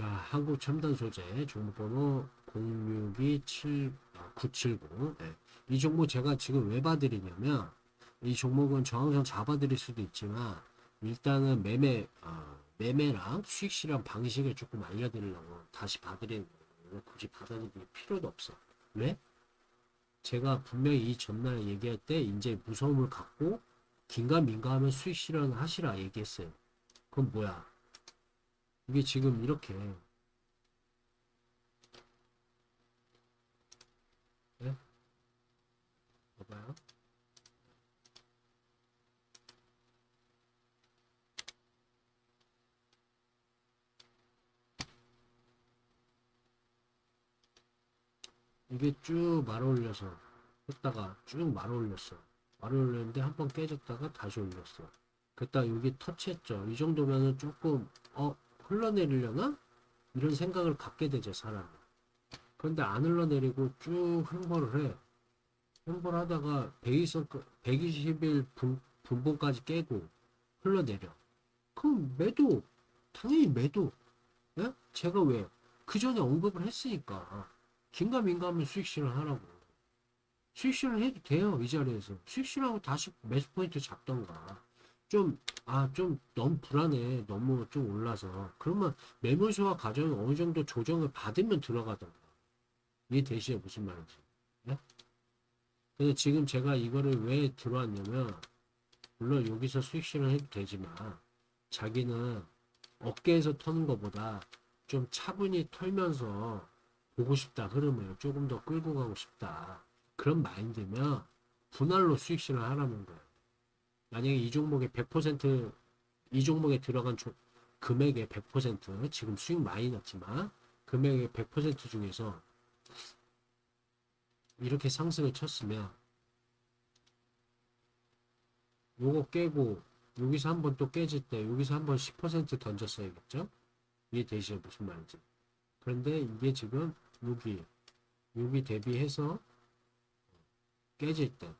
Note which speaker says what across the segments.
Speaker 1: 자, 한국 첨단 소재 종목번호 0627-979. 네. 이 종목 제가 지금 왜 봐드리냐면, 이 종목은 저항선 잡아드릴 수도 있지만, 일단은 매매, 어, 매매랑 수익 실현 방식을 조금 알려드리려고 다시 봐드리는 거예요. 굳이 받아들일 필요도 없어. 왜? 제가 분명히 이 전날 얘기할 때, 이제 무서움을 갖고, 긴가 민가 하면 수익 실현 하시라 얘기했어요. 그건 뭐야? 이게 지금 이렇게 네? 봐봐요. 이게 쭉 말아 올려서 했다가 쭉 말아 올렸어. 말아 올렸는데 한 번 깨졌다가 다시 올렸어. 그랬다 여기 터치했죠. 이 정도면은 조금 어 흘러내리려나? 이런 생각을 갖게 되죠, 사람이. 그런데 안 흘러내리고 쭉 횡보를 해. 횡보를 하다가 120, 120일 분, 분봉까지 깨고 흘러내려. 그럼 매도, 당연히 매도. 예? 제가 왜? 그 전에 언급을 했으니까. 긴가민가하면 수익 실현 하라고. 수익 실현 해도 돼요, 이 자리에서. 수익 실현하고 다시 매수 포인트 잡던가. 좀, 아, 좀 너무 불안해. 너무 좀 올라서. 그러면 매물수와 가정이 어느 정도 조정을 받으면 들어가던가. 이해되시죠? 무슨 말인지. 네? 근데 지금 제가 이거를 왜 들어왔냐면, 물론 여기서 수익 실현 해도 되지만, 자기는 어깨에서 터는 것보다 좀 차분히 털면서 보고 싶다. 흐름을 조금 더 끌고 가고 싶다. 그런 마인드면, 분할로 수익 실현 하라는 거예요. 만약에 이 종목에 100%이 종목에 들어간 조, 금액의 100% 지금 수익 많이 났지만 금액의 100% 중에서 이렇게 상승을 쳤으면 요거 깨고 여기서 한번 또 깨질 때 여기서 한번 10% 던졌어야겠죠? 이해되시죠? 무슨 말인지. 그런데 이게 지금 여기 여기 대비해서 깨질 때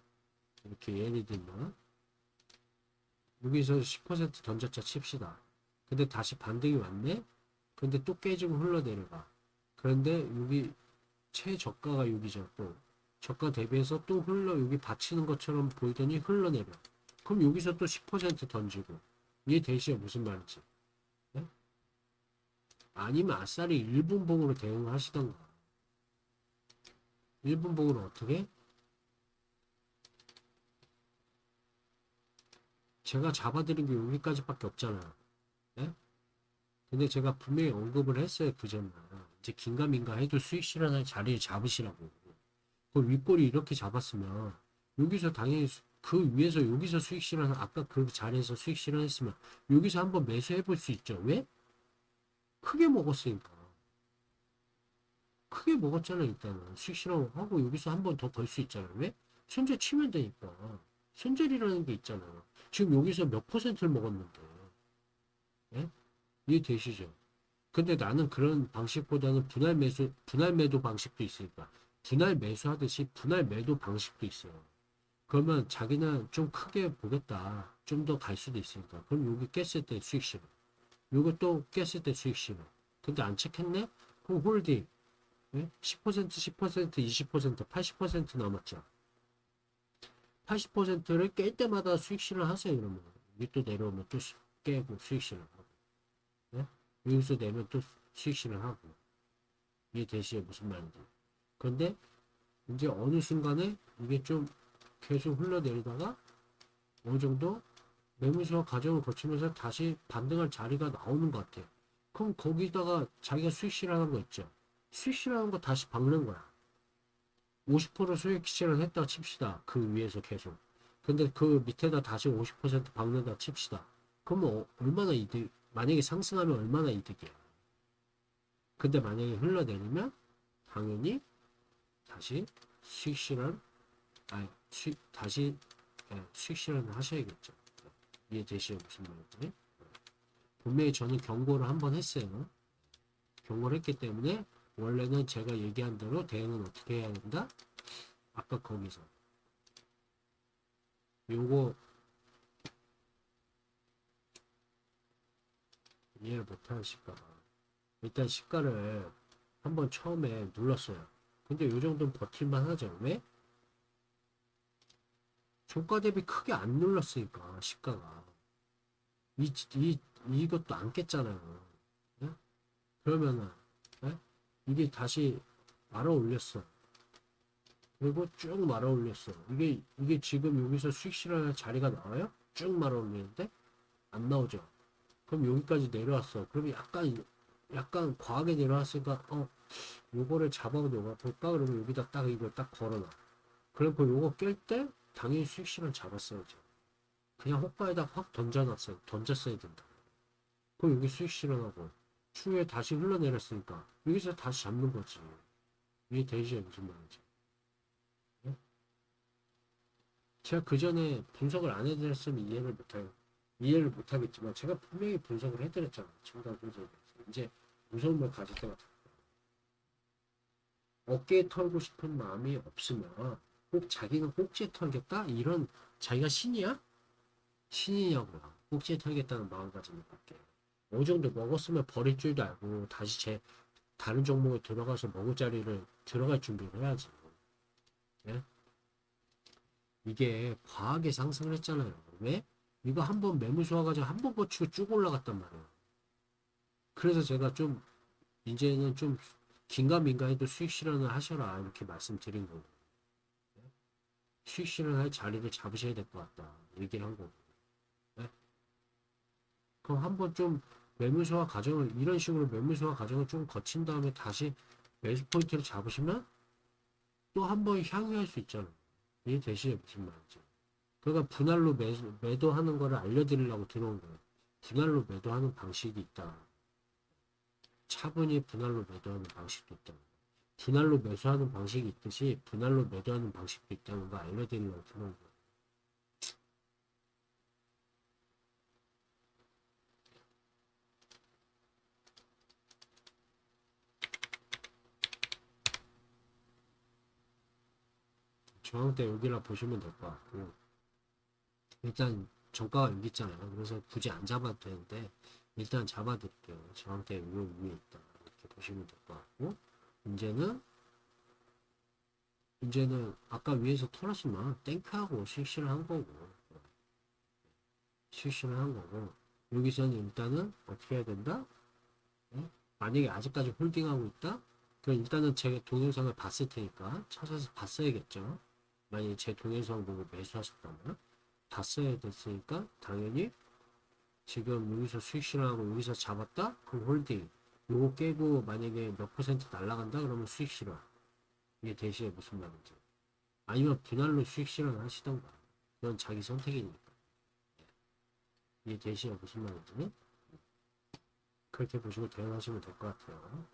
Speaker 1: 이렇게 예를 들면 여기서 10% 던졌자 칩시다. 근데 다시 반등이 왔네? 근데 또 깨지고 흘러내려가. 그런데 여기 최저가가 여기죠. 또 저가 대비해서 또 흘러 여기 받치는 것처럼 보이더니 흘러내려. 그럼 여기서 또 10% 던지고 이해되시죠? 무슨 말인지. 네? 아니면 아싸리 1분봉으로 대응하시던가. 1분봉으로 어떻게? 제가 잡아드린 게 여기까지밖에 없잖아요. 네? 근데 제가 분명히 언급을 했어요, 그 전날. 이제 긴가민가 해도 수익 실현할 자리를 잡으시라고. 그 윗골이 이렇게 잡았으면, 여기서 당연히 수- 그 위에서 여기서 수익 실현, 아까 그 자리에서 수익 실현했으면, 여기서 한번 매수해 볼 수 있죠. 왜? 크게 먹었으니까. 크게 먹었잖아요, 일단은. 수익 실현하고 여기서 한번더벌수 있잖아요. 왜? 손절 치면 되니까. 손절이라는 게 있잖아요. 지금 여기서 몇 퍼센트를 먹었는데. 예? 이해되시죠? 근데 나는 그런 방식보다는 분할 매수, 분할 매도 방식도 있으니까. 분할 매수하듯이 분할 매도 방식도 있어요. 그러면 자기는 좀 크게 보겠다. 좀 더 갈 수도 있으니까. 그럼 여기 깼을 때 수익 실현. 요거 또 깼을 때 수익 실현. 근데 안 체크했네? 그럼 홀딩. 예? 10%, 10%, 20%, 80% 남았죠. 80%를 깰 때마다 수익 실현 하세요. 여기 또 내려오면 또 수- 깨고 수익 실현 하고. 네? 여기서 내면 또 수익 실현 하고. 이해되시죠? 무슨 말인지. 그런데 이제 어느 순간에 이게 좀 계속 흘러내리다가 어느 정도 매물수와 과정을 거치면서 다시 반등할 자리가 나오는 것 같아. 그럼 거기다가 자기가 수익 실현한 거 있죠. 수익 실현한 거 다시 박는 거야. 50% 수익 실현 했다 칩시다. 그 위에서 계속. 근데 그 밑에다 다시 50% 박는다 칩시다. 그러면 어- 얼마나 이득, 만약에 상승하면 얼마나 이득이야. 근데 만약에 흘러내리면 당연히 다시 수익 실현, 아니, 수익, 다시 예, 수익 실현을 하셔야겠죠. 이해되시죠? 무슨 말인지. 분명히 저는 경고를 한번 했어요. 경고를 했기 때문에 원래는 제가 얘기한 대로 대응은 어떻게 해야 된다? 아까 거기서 요거 이해를 못 하실까봐 일단 시가를 한번 처음에 눌렀어요. 근데 요 정도는 버틸만 하죠. 왜? 종가 대비 크게 안 눌렀으니까 시가가 이, 이, 이것도 안 깼잖아요. 예? 그러면은 예? 이게 다시 말아 올렸어. 그리고 쭉 말아 올렸어. 이게 이게 지금 여기서 수익 실현할 자리가 나와요? 쭉 말아 올리는데 안 나오죠. 그럼 여기까지 내려왔어. 그럼 약간 약간 과하게 내려왔으니까 어 요거를 잡아놓아 볼까? 그러면 여기다 딱 이걸 딱 걸어놔. 그리고 요거 깰 때 당연히 수익 실현 잡았어야죠. 그냥 호가에다 확 던져놨어요. 던졌어야 된다. 그럼 여기 수익 실현하고 추후에 다시 흘러내렸으니까 여기서 다시 잡는 거지. 이게 되시죠 무슨 말인지. 예? 제가 그 전에 분석을 안 해드렸으면 이해를 못해요. 이해를 못하겠지만 제가 분명히 분석을 해드렸잖아요. 분석을 해서. 이제 무서움을 가질 때가 됐고 어깨에 털고 싶은 마음이 없으면 꼭 자기는 꼭지에 털겠다? 이런 자기가 신이야? 신이냐고요. 꼭지에 털겠다는 마음가짐을 갖게. 어느 정도 먹었으면 버릴 줄도 알고 다시 제 다른 종목에 들어가서 먹을 자리를 들어갈 준비를 해야지. 예? 이게 과하게 상승을 했잖아요. 왜? 이거 한 번 매물 쏘아가지고 한번 거치고 쭉 올라갔단 말이에요. 그래서 제가 좀 이제는 좀 긴가민가해도 수익 실현을 하셔라 이렇게 말씀드린 거고 수익 실현할 자리를 잡으셔야 될 것 같다 얘기를 한 거고 네? 그럼 한번 좀 매물 소화 과정을 이런 식으로 매물 소화 과정을 좀 거친 다음에 다시 매수 포인트를 잡으시면 또 한 번 향유할 수 있잖아요 이해되시죠 무슨 말인지 그러니까 분할로 매, 매도하는 거를 알려드리려고 들어온 거예요 분할로 매도하는 방식이 있다 차분히 분할로 매도하는 방식도 있다. 분할로 매수하는 방식이 있듯이 분할로 매도하는 방식도 있다는 거 알려드리려고 들어온 거예요. 중앙대 여기라 보시면 될 것 같고 일단 정가가 여기 있잖아요. 그래서 굳이 안 잡아도 되는데 일단 잡아드릴게요. 저한테 요 위에 있다. 이렇게 보시면 될 것 같고, 이제는, 이제는 아까 위에서 털었지만, 땡크하고 실시를 한 거고, 실시를 한 거고, 여기서는 일단은 어떻게 해야 된다? 예? 만약에 아직까지 홀딩하고 있다? 그럼 일단은 제 동영상을 봤을 테니까 찾아서 봤어야겠죠. 만약에 제 동영상 보고 매수하셨다면, 봤어야 됐으니까, 당연히 지금 여기서 수익 실현하고 여기서 잡았다? 그럼 홀딩. 요거 깨고 만약에 몇 퍼센트 날라간다? 그러면 수익 실현. 이게 대시에 무슨 말인지. 아니면 분할로 수익 실현 하시던가. 그건 자기 선택이니까. 이게 대시에 무슨 말인지. 그렇게 보시고 대응하시면 될 것 같아요.